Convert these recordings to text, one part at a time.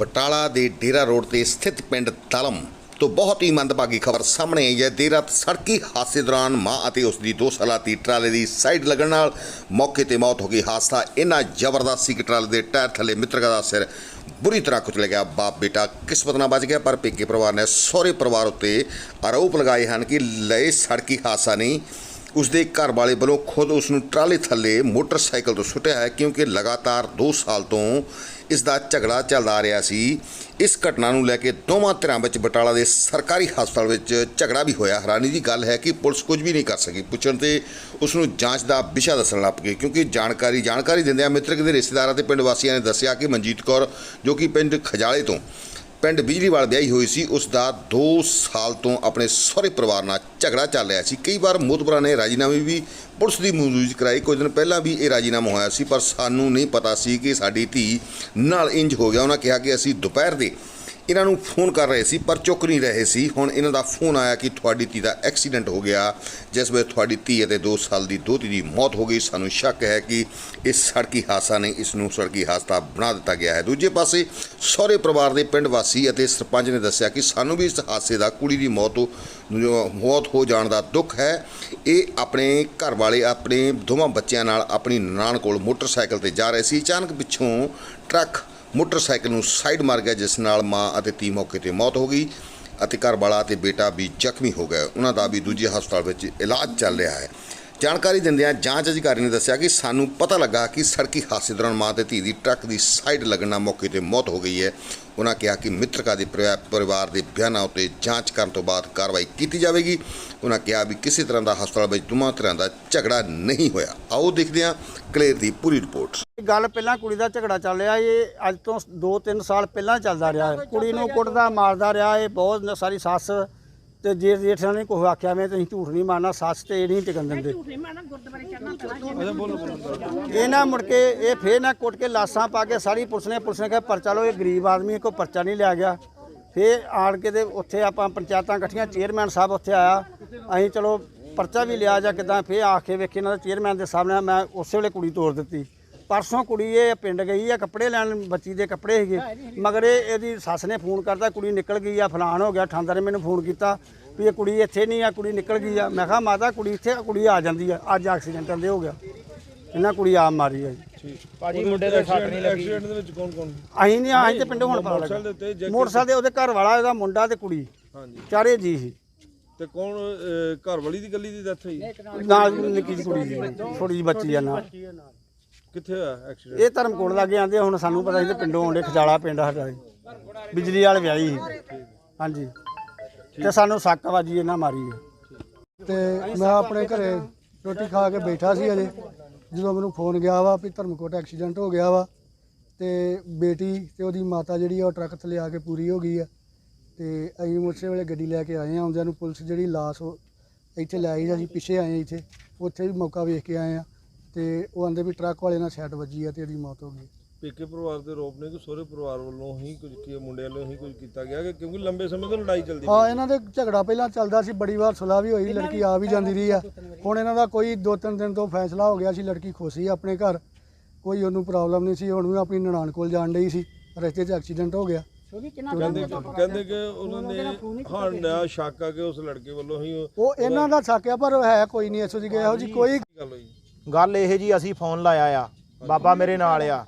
ਬਟਾਲਾ ਦੇ ਡੇਰਾ ਰੋਡ ਤੇ ਸਥਿਤ ਪਿੰਡ ਦਲਮ ਤੋਂ ਬਹੁਤ ਹੀ ਮੰਦਭਾਗੀ ਖਬਰ ਸਾਹਮਣੇ ਆਈ ਹੈ। ਦੇਰ ਰਾਤ ਸੜਕੀ ਹਾਦਸੇ ਦੌਰਾਨ ਮਾਂ ਅਤੇ ਉਸ ਦੀ 2 ਸਾਲਾ ਧੀ ਟਰਾਲੇ ਦੀ ਸਾਈਡ ਲੱਗਣ ਨਾਲ ਮੌਕੇ ਤੇ ਮੌਤ ਹੋ ਗਈ। ਹਾਦਸਾ ਇੰਨਾ ਜ਼ਬਰਦਸਤ ਸੀ ਕਿ ਟਰਾਲੇ ਦੇ ਟਾਇਰ ਥੱਲੇ ਮਿੱਤਰਗਾ ਦਾ ਸਿਰ ਬੁਰੀ ਤਰ੍ਹਾਂ ਕੁਚਲ ਗਿਆ। ਬਾਪ ਬੇਟਾ ਕਿਸਮਤ ਨਾਲ ਬਚ ਗਿਆ, ਪਰ ਪੇਕੇ ਪਰਿਵਾਰ ਨੇ ਸਹੁਰੇ ਪਰਿਵਾਰ ਉੱਤੇ ਆਰੋਪ ਲਗਾਏ ਹਨ ਕਿ ਲਏ ਸੜਕੀ ਹਾਦਸਾ ਨਹੀਂ ਉਸਦੇ ਘਰ ਵਾਲੇ ਵੱਲੋਂ ਖੁਦ ਉਸ ਨੂੰ ਟਰਾਲੇ ਥੱਲੇ ਮੋਟਰਸਾਈਕਲ ਤੋਂ ਸੁੱਟਿਆ ਹੈ, ਕਿਉਂਕਿ ਲਗਾਤਾਰ 2 ਸਾਲ ਤੋਂ ਇਸ ਦਾ ਝਗੜਾ ਚੱਲਦਾ ਆ ਰਿਹਾ ਸੀ। ਇਸ ਘਟਨਾ ਨੂੰ ਲੈ ਕੇ ਦੋਵਾਂ ਧਿਰਾਂ ਵਿੱਚ ਬਟਾਲਾ ਦੇ ਸਰਕਾਰੀ ਹਸਪਤਾਲ ਵਿੱਚ ਝਗੜਾ ਵੀ ਹੋਇਆ। ਹੈਰਾਨੀ ਦੀ ਗੱਲ ਹੈ ਕਿ ਪੁਲਿਸ ਕੁਝ ਵੀ ਨਹੀਂ ਕਰ ਸਕੀ। ਪੁੱਛਣ ਤੇ ਉਸ ਨੂੰ ਜਾਂਚ ਦਾ ਵਿਸ਼ਾ ਦੱਸਣ ਲੱਗ ਪਈ ਕਿਉਂਕਿ ਜਾਣਕਾਰੀ ਜਾਣਕਾਰੀ ਦਿੰਦਿਆਂ ਮਿੱਤਰਕ ਦੇ ਰਿਸ਼ਤੇਦਾਰਾਂ ਤੇ ਪਿੰਡ ਵਾਸੀਆਂ ਨੇ ਦੱਸਿਆ ਕਿ ਮਨਜੀਤ ਕੌਰ, ਜੋ ਕਿ ਪਿੰਡ ਖਜਾਲੇ ਤੋਂ ਪਿੰਡ ਬਿਜਲੀਵਾਲ ਵਿਆਹੀ ਹੋਈ ਸੀ, ਉਸ ਦਾ 2 ਸਾਲ ਤੋਂ ਆਪਣੇ ਸਹੁਰੇ ਪਰਿਵਾਰ ਨਾਲ ਝਗੜਾ ਚੱਲ ਰਿਹਾ ਸੀ। ਕਈ ਵਾਰ ਮੋਤਬਰਾਂ ਨੇ ਰਾਜੀਨਾਮੇ ਵੀ ਪੁਲਿਸ ਦੀ ਮੌਜੂਦਗੀ 'ਚ ਕਰਾਈ। ਕੁਝ ਦਿਨ ਪਹਿਲਾਂ ਵੀ ਇਹ ਰਾਜੀਨਾਮਾ ਹੋਇਆ ਸੀ, ਪਰ ਸਾਨੂੰ ਨਹੀਂ ਪਤਾ ਸੀ ਕਿ ਸਾਡੀ ਧੀ ਨਾਲ ਇੰਜ ਹੋ ਗਿਆ। ਉਹਨਾਂ ਕਿਹਾ ਕਿ ਅਸੀਂ ਦੁਪਹਿਰ ਦੇ ਇਹਨਾਂ ਨੂੰ ਫੋਨ ਕਰ ਰਹੇ ਸੀ, ਪਰ ਚੁੱਕ ਨਹੀਂ ਰਹੇ ਸੀ। ਹੁਣ ਇਹਨਾਂ ਦਾ ਫੋਨ ਆਇਆ ਕਿ ਤੁਹਾਡੀ ਧੀ ਦਾ ਐਕਸੀਡੈਂਟ ਹੋ ਗਿਆ। ਜਿਸ ਵਿੱਚ ਤੁਹਾਡੀ ਧੀ ਅਤੇ 2 ਸਾਲ ਦੀ ਦੋਤੀ ਦੀ ਮੌਤ ਹੋ ਗਈ, ਸਾਨੂੰ ਸ਼ੱਕ ਹੈ ਕਿ ਇਸ ਸੜਕੀ ਹਾਦਸਾ ਨੇ ਇਸ ਨੂੰ ਸੜਕੀ ਹਾਦਸਾ ਬਣਾ ਦਿੱਤਾ ਗਿਆ ਹੈ। ਦੂਜੇ ਪਾਸੇ, ਸਹੁਰੇ ਪਰਿਵਾਰ ਦੇ ਪਿੰਡ ਵਾਸੀ ਅਤੇ ਸਰਪੰਚ ਨੇ ਦੱਸਿਆ ਕਿ ਸਾਨੂੰ ਵੀ ਇਸ ਹਾਦਸੇ ਦਾ, ਕੁੜੀ ਦੀ ਮੌਤ ਮੌਤ ਹੋ ਜਾਣ ਦਾ ਦੁੱਖ ਹੈ। ਇਹ ਆਪਣੇ ਘਰ ਵਾਲੇ, ਆਪਣੇ ਦੋਵਾਂ ਬੱਚਿਆਂ ਨਾਲ ਆਪਣੀ ਨਾਨ ਕੋਲ ਮੋਟਰਸਾਈਕਲ ਤੇ ਜਾ ਰਹੇ ਸੀ। ਅਚਾਨਕ ਪਿੱਛੋਂ ਟਰੱਕ ਮੋਟਰਸਾਈਕਲ ਨੂੰ ਸਾਈਡ ਮਾਰ ਗਿਆ, ਜਿਸ ਨਾਲ ਮਾਂ ਅਤੇ ਧੀ ਮੌਕੇ ਤੇ ਮੌਤ ਹੋ ਗਈ ਅਤੇ ਘਰ ਵਾਲਾ ਅਤੇ ਬੇਟਾ ਵੀ ਜ਼ਖਮੀ ਹੋ ਗਏ। ਉਹਨਾਂ ਦਾ ਵੀ ਦੂਜੇ ਹਸਪਤਾਲ ਵਿੱਚ ਇਲਾਜ ਚੱਲ ਰਿਹਾ ਹੈ। ਜਾਣਕਾਰੀ ਦਿੰਦਿਆਂ ਜਾਂਚ ਅਧਿਕਾਰੀ ਨੇ ਦੱਸਿਆ ਕਿ ਸਾਨੂੰ ਪਤਾ ਲੱਗਾ ਕਿ ਸੜਕੀ ਹਾਦਸੇ ਦੌਰਾਨ ਮਾਂ ਤੇ ਧੀ ਦੀ ਟਰੱਕ ਦੀ ਸਾਈਡ ਲੱਗਣ ਨਾਲ ਮੌਕੇ ਤੇ ਮੌਤ ਹੋ ਗਈ ਹੈ। ਉਹਨਾਂ ਕਿਹਾ ਕਿ ਮਿੱਤਰਕਾ ਦੇ ਪਰਿਵਾ- ਪਰਿਵਾਰ ਦੇ ਬਿਆਨਾਂ ਉੱਤੇ ਜਾਂਚ ਕਰਨ ਤੋਂ ਬਾਅਦ ਕਾਰਵਾਈ ਕੀਤੀ ਜਾਵੇਗੀ। ਉਹਨਾਂ ਕਿਹਾ ਵੀ ਕਿਸੇ ਤਰ੍ਹਾਂ ਦਾ ਹਸਪਤਾਲ ਵਿੱਚ ਦੋਵਾਂ ਤਰ੍ਹਾਂ ਦਾ ਝਗੜਾ ਨਹੀਂ ਹੋਇਆ। ਆਓ ਦੇਖਦੇ ਹਾਂ ਕਲੇਰ ਦੀ ਪੂਰੀ ਰਿਪੋਰਟ। ਗੱਲ ਪਹਿਲਾਂ ਕੁੜੀ ਦਾ ਝਗੜਾ ਚੱਲ ਰਿਹਾ ਇਹ ਅੱਜ ਤੋਂ 2-3 ਸਾਲ ਪਹਿਲਾਂ ਚੱਲਦਾ ਰਿਹਾ। ਹੈ ਕੁੜੀ ਨੂੰ ਕੁੱਟਦਾ ਮਾਰਦਾ ਰਿਹਾ ਇਹ ਬਹੁਤ ਸਾਰੀ ਸੱਸ ਤੇ ਜੇ ਜੇਠਾਂ ਨੇ ਕੋਈ ਆਖਿਆ ਮੈਂ ਤੁਸੀਂ ਝੂਠ ਨਹੀਂ ਮਾਰਨਾ ਸੱਸ ਤੇ ਇਹ ਨਹੀਂ ਟਿਕਣ ਦਿੰਦੇ। ਇਹ ਨਾ ਮੁੜ ਕੇ ਇਹ ਫੇਰ ਨਾ ਕੁੱਟ ਕੇ ਲਾਸਾਂ ਪਾ ਕੇ ਸਾਰੀ ਪੁਲਿਸ ਨੇ ਪੁਲਿਸ ਨੇ ਕਿਹਾ ਪਰਚਾ ਲਓ ਇਹ ਗਰੀਬ ਆਦਮੀ ਕੋਈ ਪਰਚਾ ਨਹੀਂ ਲਿਆ ਗਿਆ। ਫੇਰ ਆਣ ਕੇ ਤੇ ਉੱਥੇ ਆਪਾਂ ਪੰਚਾਇਤਾਂ ਇਕੱਠੀਆਂ ਚੇਅਰਮੈਨ ਸਾਹਿਬ ਉੱਥੇ ਆਇਆ ਅਸੀਂ ਚਲੋ ਪਰਚਾ ਵੀ ਲਿਆ ਜਾਂ ਕਿਦਾਂ ਫੇਰ ਆ ਕੇ ਵੇਖੇ ਇਹਨਾਂ ਦਾ ਚੇਅਰਮੈਨ ਦੇ ਸਾਹਮਣੇ ਮੈਂ ਉਸੇ ਵੇਲੇ ਕੁੜੀ ਤੋੜ ਦਿੱਤੀ। ਪਰਸੋਂ ਕੁੜੀ ਇਹ ਪਿੰਡ ਗਈ ਆ ਕੱਪੜੇ ਲੈਣ ਬੱਚੀ ਦੇ ਕੱਪੜੇ ਸੀਗੇ। ਮਗਰ ਇਹ ਇਹਦੀ ਸੱਸ ਨੇ ਫੋਨ ਕਰਤਾ ਕੁੜੀ ਨਿਕਲ ਗਈ ਆ ਫਲਾਣ ਹੋ ਗਿਆ ਠਾਂਦਰ ਨੇ ਮੈਨੂੰ ਫੋਨ ਕੀਤਾ ਵੀ ਇਹ ਕੁੜੀ ਇੱਥੇ ਨਹੀਂ ਆ ਕੁੜੀ ਨਿਕਲ ਗਈ ਆ। ਮੈਂ ਕਿਹਾ ਮਾਤਾ ਕੁੜੀ ਇੱਥੇ ਆ, ਕੁੜੀ ਆ ਜਾਂਦੀ ਆ। ਅੱਜ ਐਕਸੀਡੈਂਟ ਦੇ ਹੋ ਗਿਆ। ਇਹਨਾਂ ਕੁੜੀ ਆ ਮਾਰੀ ਆ ਜੀ। ਭਾਜੀ ਮੁੰਡੇ ਦੇ ਸੱਟ ਨਹੀਂ ਲੱਗੀ। ਐਕਸੀਡੈਂਟ ਦੇ ਵਿੱਚ ਕੌਣ ਕੌਣ ਅਸੀਂ ਨਹੀਂ ਅਸੀਂ ਤੇ ਪਿੰਡੋਂ ਹੁਣ ਪਤਾ ਮੋਟਰਸਾਈਕਲ ਦੇ ਲੱਗਾ ਉੱਤੇ ਜਾਂ ਮੋਟਰਸਾਈਕਲ ਦੇ ਉਹਦੇ ਘਰ ਵਾਲਾ ਇਹਦਾ ਮੁੰਡਾ ਤੇ ਕੁੜੀ। ਹਾਂਜੀ। ਚਾਰੇ ਜੀ ਸੀ। ਤੇ ਕੌਣ ਅਹ, ਘਰ ਵਾਲੀ ਦੀ ਗੱਲੀ ਦੀ ਡੈਥ ਹੋਈ? ਨਾਲ ਨਿੱਕੀ ਜਿਹੀ ਕੁੜੀ ਸੀ। ਥੋੜੀ ਜਿਹੀ ਬੱਚੀ ਆ ਨਾਲ। ਕਿੱਥੇ ਹੋਇਆ ਐਕਸੀਡੈਂਟ? ਇਹ ਧਰਮਕੋਟ ਲਾਗੇ ਆਂਦੇ ਹੁਣ ਸਾਨੂੰ ਪਤਾ ਸੀ ਤੇ ਪਿੰਡੋਂ ਆਉਂਦੇ ਖਜਾਲਾ ਪਿੰਡ ਸਾਡਾ ਜੀ। ਬਿਜਲੀ ਵਾਲ ਵਿਆਹੀ ਸੀ। ਹਾਂਜੀ। ਤੇ ਸਾਨੂੰ ਸੱਕ ਵਾਜੀ ਇਹਨਾਂ ਮਾਰੀ ਹੈ ਤੇ ਮੈਂ ਆਪਣੇ ਘਰੇ ਰੋਟੀ ਖਾ ਕੇ ਬੈਠਾ ਸੀ ਅਜੇ ਜਦੋਂ ਮੈਨੂੰ ਫੋਨ ਗਿਆ ਵਾ ਵੀ ਧਰਮਕੋਟ ਐਕਸੀਡੈਂਟ ਹੋ ਗਿਆ ਵਾ ਤੇ ਬੇਟੀ ਤੇ ਉਹਦੀ ਮਾਤਾ ਜਿਹੜੀ ਆ ਉਹ ਟਰੱਕ ਥੱਲੇ ਆ ਕੇ ਪੂਰੀ ਹੋ ਗਈ ਆ। ਤੇ ਅਸੀਂ ਉਸੇ ਵੇਲੇ ਗੱਡੀ ਲੈ ਕੇ ਆਏ ਆ ਆਉਂਦਿਆਂ ਨੂੰ ਪੁਲਿਸ ਜਿਹੜੀ ਲਾਸ਼ ਉਹ ਇੱਥੇ ਲੈ ਆਈ ਅਸੀਂ ਪਿੱਛੇ ਆਏ ਆ ਇੱਥੇ। ਉੱਥੇ ਵੀ ਮੌਕਾ ਵੇਖ ਕੇ ਆਏ ਆ। ਤੇ ਉਹ ਆਂਦੇ ਵੀ ਟਰੱਕ ਵਾਲੇ ਨਾਲ ਸੈਟ ਵੱਜੀ ਆ ਤੇ ਇਹਦੀ ਮੌਤ ਹੋ ਗਈ। ਪੇਕੇ ਪਰਿਵਾਰ ਦੇ ਆਰੋਪ ਨੇ ਕਿ ਸਹੁਰੇ ਪਰਿਵਾਰ ਵੱਲੋਂ ਹੀ ਕੁਝ ਕੀ ਮੁੰਡੇ ਵੱਲੋਂ ਹੀ ਕੁਝ ਕੀਤਾ ਗਿਆ ਕਿ ਕਿਉਂਕਿ ਲੰਬੇ ਸਮੇਂ ਤੋਂ ਲੜਾਈ ਚੱਲਦੀ ਹਾਂ ਇਹਨਾਂ ਦੇ ਝਗੜਾ ਪਹਿਲਾਂ ਚੱਲਦਾ ਸੀ ਬੜੀ ਵਾਰ ਸੁਲਾਹ ਵੀ ਹੋਈ ਲੜਕੀ ਆ ਵੀ ਜਾਂਦੀ ਰਹੀ ਆ। ਹੁਣ ਇਹਨਾਂ ਦਾ ਕੋਈ ਦੋ ਤਿੰਨ ਦਿਨ ਤੋਂ ਫੈਸਲਾ ਹੋ ਗਿਆ ਸੀ ਲੜਕੀ ਖੁਸ਼ੀ ਆ ਆਪਣੇ ਘਰ। ਕੋਈ ਉਹਨੂੰ ਪ੍ਰੋਬਲਮ ਨਹੀਂ ਸੀ ਹੁਣ ਵੀ ਆਪਣੀ ਨਨਾਣ ਕੋਲ ਜਾਣ ਡਈ ਸੀ। ਰਸਤੇ 'ਚ ਐਕਸੀਡੈਂਟ ਹੋ ਗਿਆ। ਕਹਿੰਦੇ ਕਹਿੰਦੇ ਕਿ ਉਹਨਾਂ ਨੇ ਹਾਂ ਨਾ ਸ਼ੱਕ ਆ ਕਿ ਉਸ ਲੜਕੇ ਵੱਲੋਂ ਹੀ ਉਹ ਉਹ ਇਹਨਾਂ ਦਾ ਸਾਕਿਆ ਪਰ ਉਹ ਹੈ ਕੋਈ ਨਹੀਂ ਐਸੋ ਜੀ ਇਹੋ ਜੀ ਕੋਈ ਗੱਲ ਹੋਈ। ਗੱਲ ਇਹ ਜੀ ਅਸੀਂ ਫੋਨ ਲਾਇਆ ਆ। ਬਾਬਾ ਮੇਰੇ ਨਾਲ ਆ।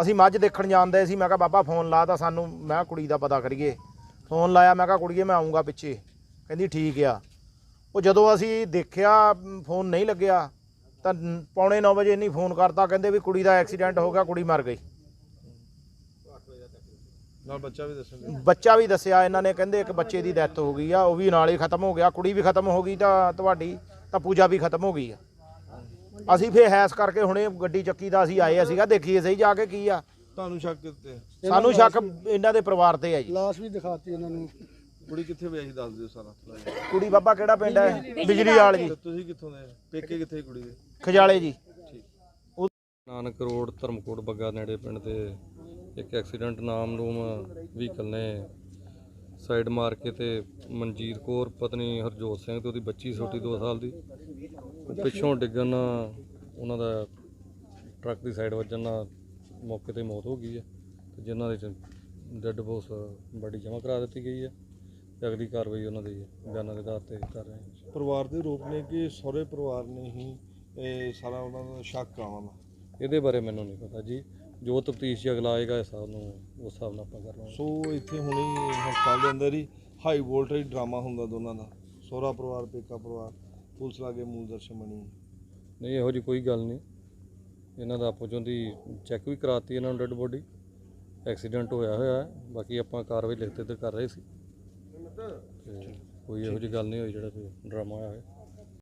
ਅਸੀਂ ਮੱਝ ਦੇਖਣ ਜਾਂਦੇ ਸੀ ਮੈਂ ਕਿਹਾ ਬਾਬਾ ਫੋਨ ਲਾ ਤਾਂ ਸਾਨੂੰ ਮੈਂ ਕਿਹਾ ਕੁੜੀ ਦਾ ਪਤਾ ਕਰੀਏ। ਫੋਨ ਲਾਇਆ ਮੈਂ ਕਿਹਾ ਕੁੜੀਏ ਮੈਂ ਆਉਂਗਾ ਪਿੱਛੇ। ਕਹਿੰਦੀ ਠੀਕ ਆ। ਉਹ ਜਦੋਂ ਅਸੀਂ ਦੇਖਿਆ ਫੋਨ ਨਹੀਂ ਲੱਗਿਆ ਤਾਂ ਪੌਣੇ 9 ਵਜੇ ਨਹੀਂ ਫੋਨ ਕਰਤਾ ਕਹਿੰਦੇ ਵੀ ਕੁੜੀ ਦਾ ਐਕਸੀਡੈਂਟ ਹੋ ਗਿਆ ਕੁੜੀ ਮਰ ਗਈ। ਨਾਲ ਬੱਚਾ ਵੀ ਦੱਸਣ ਬੱਚਾ ਵੀ ਦੱਸਿਆ ਇਹਨਾਂ ਨੇ ਕਹਿੰਦੇ ਇੱਕ ਬੱਚੇ ਦੀ ਡੈਥ ਹੋ ਗਈ ਆ ਉਹ ਵੀ ਨਾਲ ਹੀ ਖਤਮ ਹੋ ਗਿਆ ਕੁੜੀ ਵੀ ਖਤਮ ਹੋ ਗਈ ਤਾਂ ਤੁਹਾਡੀ ਤਾਂ ਪੂਜਾ ਵੀ ਖਤਮ ਹੋ ਗਈ ਆ। ਅਸੀਂ ਫੇਰ ਹੈਸ ਕਰਕੇ ਹੁਣੇ ਗੱਡੀ ਚੱਕੀ ਦਾ ਅਸੀਂ ਆਏ ਸੀਗਾ ਦੇਖੀਏ ਸਹੀ ਜਾ ਕੇ ਕੀ ਆ। ਤੁਹਾਨੂੰ ਸ਼ੱਕ ਕਿਤੇ ਸਾਨੂੰ ਸ਼ੱਕ ਇਹਨਾਂ ਦੇ ਪਰਿਵਾਰ ਤੇ ਆ ਜੀ। ਲਾਸ਼ ਵੀ ਦਿਖਾਤੀ ਇਹਨਾਂ ਨੂੰ। ਕੁੜੀ ਕਿੱਥੇ ਵਿਆਹੀ ਦੱਸ ਦਿਓ ਸਾਰਾ। ਕੁੜੀ ਬਾਬਾ ਕਿਹੜਾ ਪਿੰਡ ਹੈ? ਬਿਜਲੀ ਵਾਲ। ਜੀ ਤੁਸੀਂ ਕਿੱਥੋਂ ਦੇ? ਪੇਕੇ ਕਿੱਥੇ ਕੁੜੀ ਦੇ? ਖਜਾਲੇ ਜੀ। ਨਾਨਕ ਰੋਡ ਧਰਮਕੋਟ ਬੱਗਾ ਨੇੜੇ ਪਿੰਡ ਤੇ ਇੱਕ ਐਕਸੀਡੈਂਟ ਨਾਮ ਰੂਮ ਵਹੀਕਲ ਨੇ ਸਾਈਡ ਮਾਰ ਕੇ ਤੇ ਮਨਜੀਤ ਕੌਰ ਪਤਨੀ ਹਰਜੋਤ ਸਿੰਘ ਤੇ ਉਹਦੀ ਬੱਚੀ ਛੋਟੀ 2 ਸਾਲ ਦੀ। ਪਿੱਛੋਂ ਡਿੱਗਣ ਨਾਲ ਉਹਨਾਂ ਦਾ ਟਰੱਕ ਦੀ ਸਾਈਡ ਵੱਜਣ ਨਾਲ ਮੌਕੇ ਤੇ ਮੌਤ ਹੋ ਗਈ ਹੈ ਤੇ ਜਿਨ੍ਹਾਂ ਦੇ ਡੈੱਡ ਬੋਸ ਬੜੀ ਜਮ੍ਹਾਂ ਕਰਾ ਦਿੱਤੀ ਗਈ ਹੈ ਤੇ ਅਗਲੀ ਕਾਰਵਾਈ ਉਹਨਾਂ ਦੀ ਬਿਆਨਾਂ ਦੇ ਆਧਾਰ ਤੇ ਕਰ ਰਹੇ ਹਾਂ। ਪਰਿਵਾਰ ਦੇ ਆਰੋਪ ਨੇ ਕਿ ਸਹੁਰੇ ਪਰਿਵਾਰ ਨੇ ਹੀ ਇਹ ਸਾਰਾ ਉਹਨਾਂ ਦਾ ਸ਼ੱਕ ਆਵਾਂ ਇਹਦੇ ਬਾਰੇ ਮੈਨੂੰ ਨਹੀਂ ਪਤਾ ਜੀ। ਜੋ ਤਫਤੀਸ਼ ਅਗਲਾ ਆਏਗਾ ਹਿਸਾਬ ਨੂੰ ਉਸ ਹਿਸਾਬ ਨਾਲ ਆਪਾਂ ਕਰ ਲਵਾਂਗੇ ਸੋ ਇੱਥੇ ਹੁਣੇ ਹਸਪਤਾਲ ਦੇ ਅੰਦਰ ਹੀ ਹਾਈ ਵੋਲਟੇਜ ਡਰਾਮਾ ਹੁੰਦਾ ਦੋਨਾਂ ਦਾ। ਸਹੁਰਾ ਪਰਿਵਾਰ ਪੇਕਾ ਪਰਿਵਾਰ। ਪੁਲਿਸ ਲਾਗੇ ਮੂਲ ਦਰਸ਼ਨ ਬਣੀ ਨਹੀਂ ਇਹੋ ਜੀ ਕੋਈ ਗੱਲ ਨਹੀਂ। ਇਹਨਾਂ ਦਾ ਆਪੋ ਦੀ ਚੈੱਕ ਵੀ ਕਰਾਤੀ ਇਹਨਾਂ ਨੂੰ ਡੈੱਡ ਬੋਡੀ ਐਕਸੀਡੈਂਟ ਹੋਇਆ ਹੋਇਆ ਹੈ। ਬਾਕੀ ਆਪਾਂ ਕਾਰਵਾਈ ਲਿਖਤੇ ਤੇ ਕਰ ਰਹੇ ਸੀ। ਤੇ ਕੋਈ ਇਹੋ ਜੀ ਗੱਲ ਨਹੀਂ ਹੋਈ ਜਿਹੜਾ ਕੋਈ ਡਰਾਮਾ ਹੋਇਆ ਹੈ